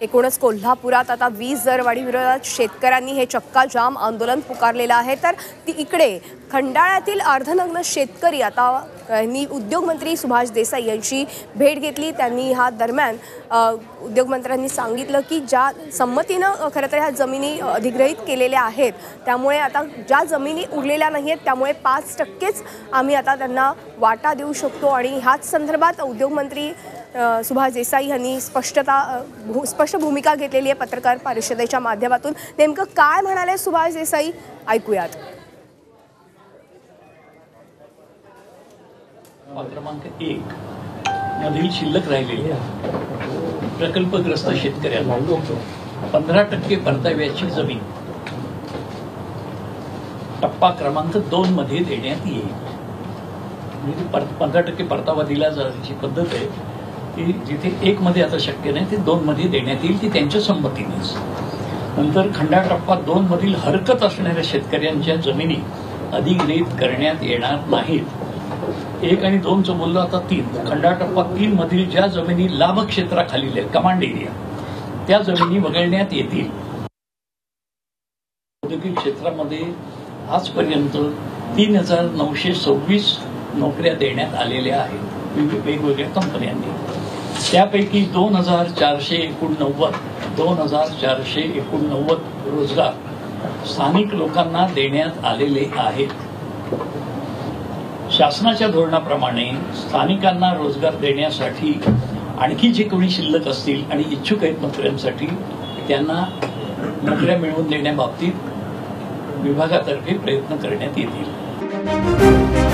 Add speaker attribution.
Speaker 1: एकूणच कोल्हापुरात आता वीज दरवाढीविरोधात शेतकऱ्यांनी हे चक्का जाम आंदोलन पुकारलेलं आहे. तर ती इकडे खंडाळ्यातील अर्धनग्न शेतकरी आता यांनी उद्योगमंत्री सुभाष देसाई यांची भेट घेतली. त्यांनी ह्या दरम्यान उद्योगमंत्र्यांनी सांगितलं की ज्या संमतीनं खरं तर ह्या जमिनी अधिग्रहित केलेल्या आहेत त्यामुळे आता ज्या जमिनी उरलेल्या नाही आहेत त्यामुळे पाच टक्केच आम्ही आता त्यांना वाटा देऊ शकतो. आणि ह्याच संदर्भात उद्योगमंत्री सुभाष देसाई यांनी स्पष्टता भू स्पष्ट भूमिका घेतलेली आहे पत्रकार परिषदेच्या माध्यमातून. नेमकं काय म्हणाले सुभाष देसाई? ऐकूयात.
Speaker 2: क्रमांक एक मधील शिल्लक राहिलेल्या प्रकल्पग्रस्त शेतकऱ्यांना पंधरा टक्के परताव्याची जमीन. टप्पा क्रमांक दोन मध्ये देण्यात येईल. म्हणजे पंधरा टक्के परतावा दिला जाण्याची पद्धत आहे. की जिथे एक मध्ये आता शक्य नाही ते दोन मध्ये देण्यात येईल ती त्यांच्या संमतीनेच. नंतर खंडाटप्पा दोन मधील हरकत असणाऱ्या शेतकऱ्यांच्या जमिनी अधिग्रहित करण्यात येणार नाहीत. एक आणि दोनचं बोललो आता तीन. खंडाटप्पा तीन मधील ज्या जमिनी लाभक्षेत्राखालील आहेत कमांड एरिया त्या जमिनी वगळण्यात येतील. औद्योगिक क्षेत्रामध्ये आजपर्यंत तीन हजार नऊशे सव्वीस नोकऱ्या देण्यात आलेल्या आहेत. वेगवेगळ्या कंपन्यांनी त्यापैकी दोन हजार चारशे एकोणनव्वद दोन हजार चारशे एकोणनव्वद रोजगार स्थानिक लोकांना देण्यात आलेले आहेत. शासनाच्या धोरणाप्रमाणे स्थानिकांना रोजगार देण्यासाठी आणखी जे कोणी शिल्लक असतील आणि इच्छुक आहेत नोकऱ्यांसाठी त्यांना नोकऱ्या मिळवून देण्याबाबतीत विभागातर्फे प्रयत्न करण्यात येतील.